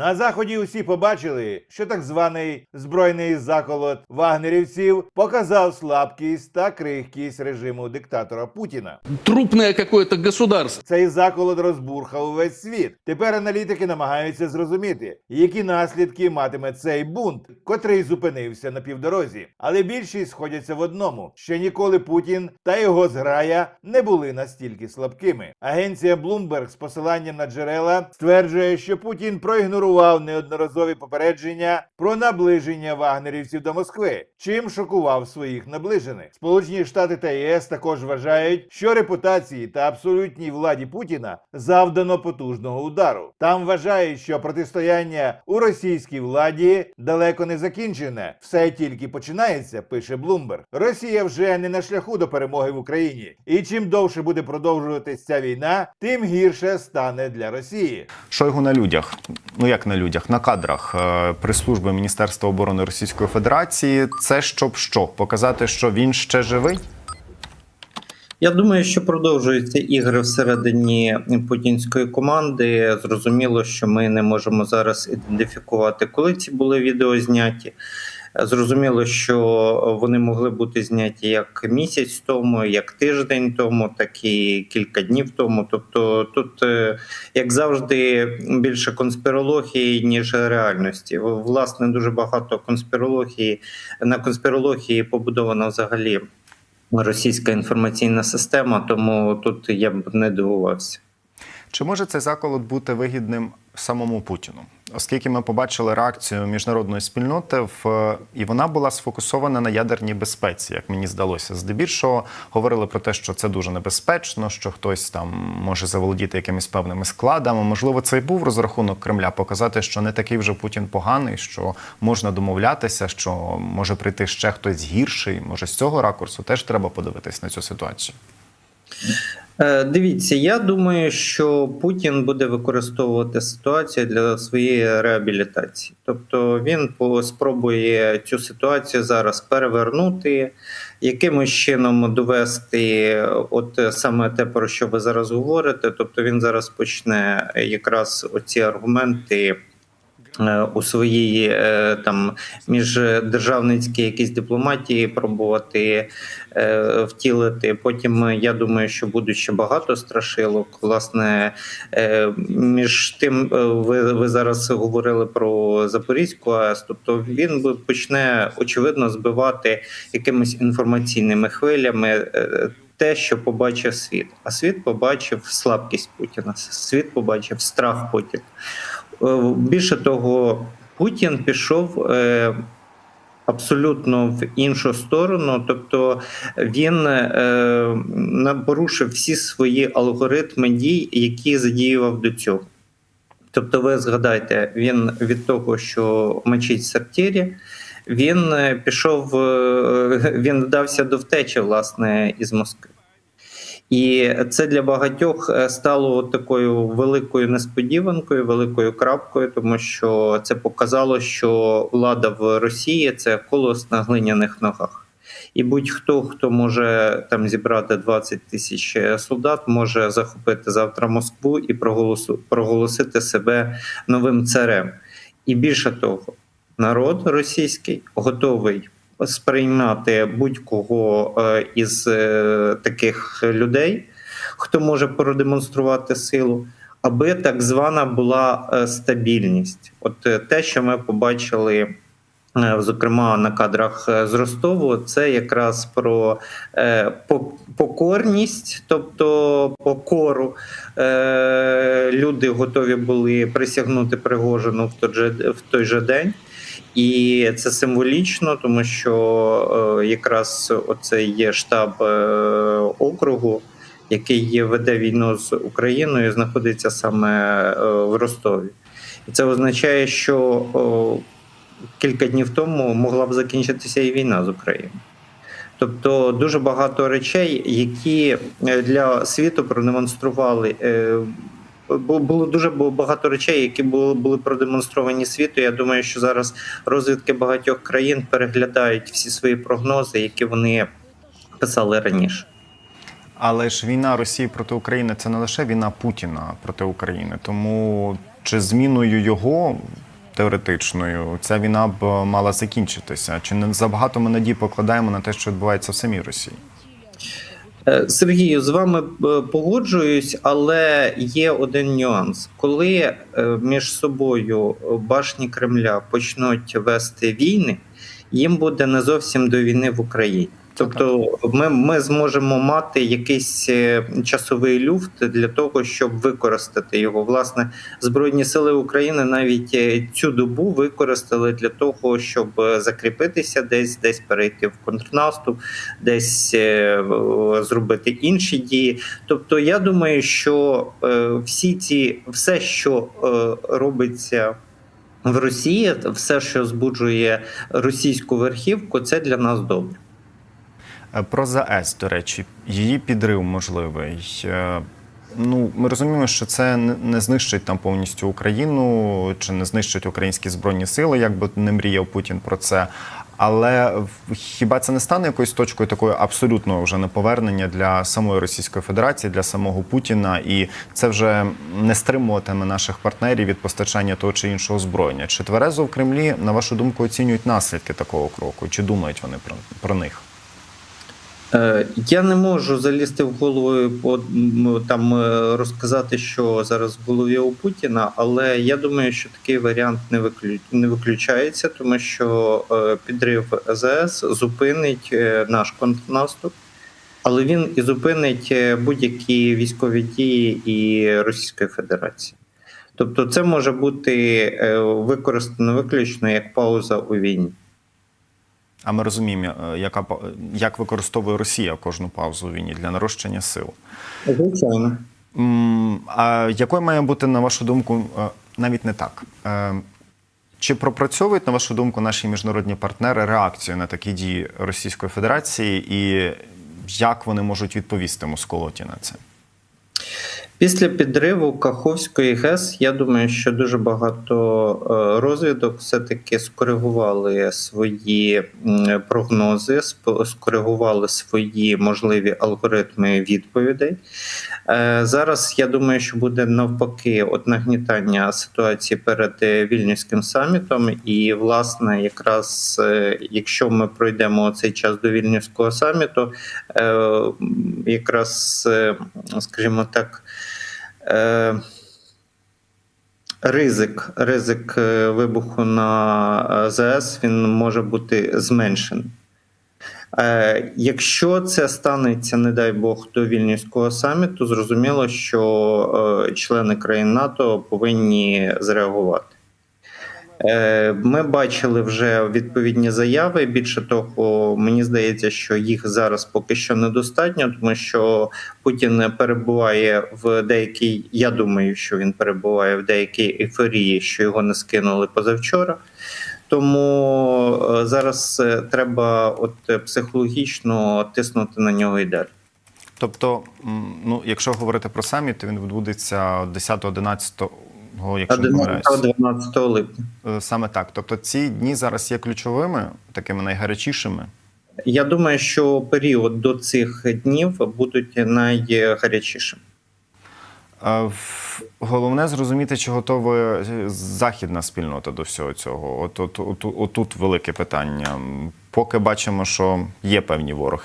На заході усі побачили, що так званий збройний заколот вагнерівців показав слабкість та крихкість режиму диктатора Путіна. Трупное какое-то государство. Цей заколот розбурхав увесь світ. Тепер аналітики намагаються зрозуміти, які наслідки матиме цей бунт, котрий зупинився на півдорозі. Але більшість сходяться в одному: що ніколи Путін та його зграя не були настільки слабкими. Агенція Bloomberg з посиланням на джерела стверджує, що Путін проігнорував неодноразові попередження про наближення вагнерівців до Москви, чим шокував своїх наближених. Сполучені Штати та ЄС також вважають, що репутації та абсолютній владі Путіна завдано потужного удару. Там вважають, що протистояння у російській владі далеко не закінчене. Все тільки починається, пише Блумберг. Росія вже не на шляху до перемоги в Україні. І чим довше буде продовжуватись ця війна, тим гірше стане для Росії. Шойгу на людях. Ну як на людях, на кадрах е, прес-служби Міністерства оборони Російської Федерації. Це щоб що? Показати, що він ще живий? Я думаю, що продовжуються ігри всередині путінської команди. Зрозуміло, що ми не можемо зараз ідентифікувати, коли ці були відео зняті. Зрозуміло, що вони могли бути зняті як місяць тому, як тиждень тому, так і кілька днів тому. Тобто, тут, е, як завжди, більше конспірології ніж реальності. Власне, дуже багато конспірології на конспірології побудовано взагалі російська інформаційна система, тому тут я б не дивувався. Чи може цей заколот бути вигідним самому Путіну? Оскільки ми побачили реакцію міжнародної спільноти, в і вона була сфокусована на ядерній безпеці, як мені здалося. Здебільшого говорили про те, що це дуже небезпечно, що хтось там може заволодіти якимись певними складами. Можливо, це й був розрахунок Кремля показати, що не такий вже Путін поганий, що можна домовлятися, що може прийти ще хтось гірший. Може, з цього ракурсу теж треба подивитись на цю ситуацію. Е, Дивіться, я думаю, що Путін буде використовувати ситуацію для своєї реабілітації. Тобто він спробує цю ситуацію зараз перевернути, якимось чином довести, от саме те, про що ви зараз говорите. Тобто він зараз почне якраз оці аргументи. Е, У своїй е, там міждержавницькій якійсь дипломатії пробувати е, втілити. Потім я думаю, що буде ще багато страшилок. Власне, між тим, ви, ви зараз говорили про Запорізьку АЕС, тобто він почне очевидно збивати якимись інформаційними хвилями. Те, що побачив світ, а світ побачив слабкість Путіна, світ побачив страх Путіна. Е, Більше того, Путін пішов е, абсолютно в іншу сторону, тобто він е, порушив всі свої алгоритми дій, які задіював до цього. Тобто, ви згадайте, він від того, що мочить сортирі, він е, пішов, він вдався до втечі власне із Москви. І це для багатьох е, стало такою великою несподіванкою, великою крапкою, тому що це показало, що влада в Росії це колос на глиняних ногах. І будь-хто, хто може там зібрати 20 тисяч е, солдат, може захопити завтра Москву і проголосити себе новим царем. І більше того, народ російський готовий сприймати будь-кого е, із е, таких людей, хто може продемонструвати силу, аби так звана була е, стабільність. От те, що ми побачили. Зокрема, на кадрах з Ростову, це якраз про покорність, тобто покору. Люди готові були присягнути Пригожину в той же день. І це символічно, тому що е, якраз оце є штаб е, округу, який веде війну з Україною, знаходиться саме е, в Ростові. І це означає, що кілька днів тому могла б закінчитися і війна з Україною. Тобто дуже багато речей, які для світу продемонстрували. Було дуже багато речей, які були, були продемонстровані світу. Я думаю, що зараз розвідки багатьох країн переглядають всі свої прогнози, які вони писали раніше. Але ж війна Росії проти України це не лише війна Путіна проти України. Тому чи зміною його теоретичною ця війна б мала закінчитися? Чи не забагато ми надій покладаємо на те, що відбувається в самій Росії? Е, Сергію, з вами е, погоджуюсь, але є один нюанс. Коли е, між собою башні Кремля почнуть вести війни, їм буде не зовсім до війни в Україні. Тобто ми, ми зможемо мати якийсь е, часовий люфт для того, щоб використати його. Власне, Збройні сили України навіть е, цю добу використали для того, щоб е, закріпитися десь, десь перейти в контрнаступ, десь зробити інші дії. Тобто, я думаю, що всі ці все, що робиться. В Росії все, що збуджує російську верхівку, це для нас добре. Е, Про ЗАЕС, до речі, її підрив можливий. Е, Ну, ми розуміємо, що це не- знищить там повністю Україну чи не знищить українські збройні сили, як би не мріяв Путін про це. Але хіба це не стане якоюсь точкою такої абсолютного вже неповернення для самої Російської Федерації, для самого Путіна, і це вже не стримуватиме наших партнерів від постачання того чи іншого озброєння? Чи тверезо в Кремлі, на вашу думку, оцінюють наслідки такого кроку? Чи думають вони про, про них? Е, Я не можу залізти в голову м, там е, розказати, що зараз в голові у Путіна, але я думаю, що такий варіант не виклю... виключається, тому що е, підрив АЗС зупинить е, наш контрнаступ, але він і зупинить е, будь-які військові дії і Російської Федерації. Тобто, це може бути е, використано виключно як пауза у війні. А ми розуміємо, е, яка як використовує Росія кожну паузу у війні для нарощення сил. Звичайно. А якою має бути, на вашу думку, е, навіть не так? Е, Чи пропрацьовують, на вашу думку, наші міжнародні партнери реакцію на такі дії Російської Федерації, і як вони можуть відповісти Москолоті на це? Після підриву Каховської ГЕС я думаю, що дуже багато е, розвідок все-таки скоригували свої прогнози, скоригували свої можливі алгоритми відповідей. Е, Зараз я думаю, що буде навпаки от нагнітання ситуації перед е, вільнюським самітом. І, власне, якраз е, якщо ми пройдемо цей час до вільнюського саміту, якраз, скажімо так. Ризик, ризик вибуху на ЗАЕС він може бути зменшений. Е, Якщо це станеться, не дай Бог, до вільнюського саміту, зрозуміло, що е, члени країн НАТО повинні зреагувати. Е, Ми бачили вже відповідні заяви. Більше того, мені здається, що їх зараз поки що недостатньо, тому що Путін перебуває в деякій. Я думаю, що він перебуває в деякій ейфорії, що його не скинули позавчора. Тому е, зараз е, треба от е, психологічно тиснути на нього і далі. Тобто, ну, якщо говорити про саміт, то він відбудеться 10-11, якщо 11-12 липня. Саме так. Тобто ці дні зараз є ключовими, такими найгарячішими. Я думаю, що період до цих днів будуть найгарячішими. Головне зрозуміти, чи готова західна спільнота до всього цього. От, от, от, отут велике питання. Поки бачимо, що є певні ворог.